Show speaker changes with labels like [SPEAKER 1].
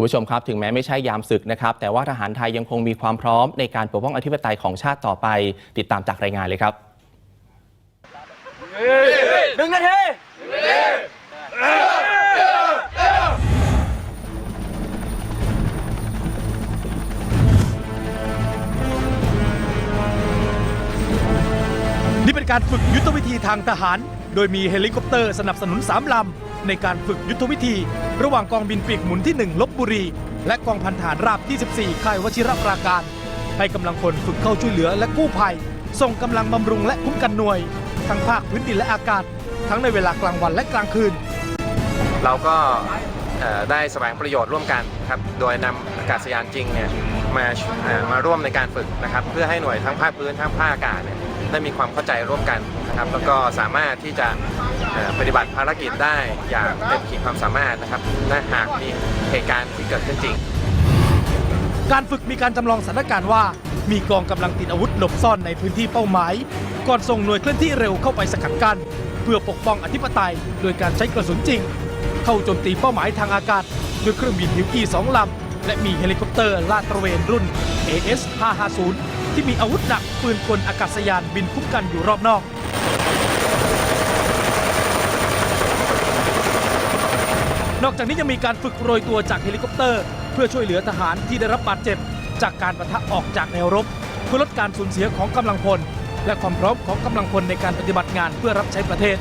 [SPEAKER 1] คุณผู้ชมครับถึงแม้ไม่ใช่ยามศึกนะครับ แต่ว่าทหารไทยยังคงมีความพร้อมในการปกป้องอธิปไตยของชาติต่อไป ติดตามจากรายงานเลยครับ
[SPEAKER 2] หนึ่งนาที
[SPEAKER 3] นี่เป็นการฝึกยุทธวิธีทางทหาร โดยมีเฮลิคอปเตอร์สนับสนุน3ลำ ในการฝึกยุทธวิธี ระหว่างกองบินปีกหมุนที่ 1 ลบบุรี และกองพันฐานราบที่ 14 ค่ายวชิรปราการ ให้กำลังพลฝึกเข้าช่วยเหลือและกู้ภัย ส่งกำลังบำรุงและคุ้มกันหน่วย ทั้งภาคพื้นดินและอากาศ ทั้งในเวลากลางวันและกลางคืน
[SPEAKER 4] เราก็ได้แสวงประโยชน์ร่วมกันครับ โดยนำอากาศยานจริงเนี่ยมามาร่วมในการฝึกนะครับ เพื่อให้หน่วยทั้งภาคพื้นทั้งภาคอากาศเนี่ย ได้มีความเข้าใจร่วมกันนะครับ แล้วก็สามารถที่จะปฏิบัติภารกิจได้อย่างเต็มขีดความสามารถนะครับและหากมีเหตุการณ์ที่เกิดขึ้นจริง
[SPEAKER 3] การฝึกมีการจำลองสถานการณ์ว่า มีกองกำลังติดอาวุธหลบซ่อนในพื้นที่เป้าหมาย ก่อนส่งหน่วยเคลื่อนที่เร็วเข้าไปสกัดกั้นเพื่อปกป้องอธิปไตย โดยการใช้กระสุนจริง เข้าโจมตีเป้าหมายทางอากาศด้วยเครื่องบินฮิวกี้2ลำและมีเฮลิคอปเตอร์ลาดตระเวนรุ่น AS 550 ที่มีอาวุธหนักปืนกลอากาศยานบินคุ้มกันอยู่รอบนอกนอกจากนี้ยังมีการฝึกโรยตัวจากเฮลิคอปเตอร์ เพื่อช่วยเหลือทหารที่ได้รับบาดเจ็บ จากการปะทะออกจากแนวรบ เพื่อลดการสูญเสียของกำลังพล และความพร้อมของกำลังพลในการปฏิบัติงานเพื่อรับใช้ประเทศ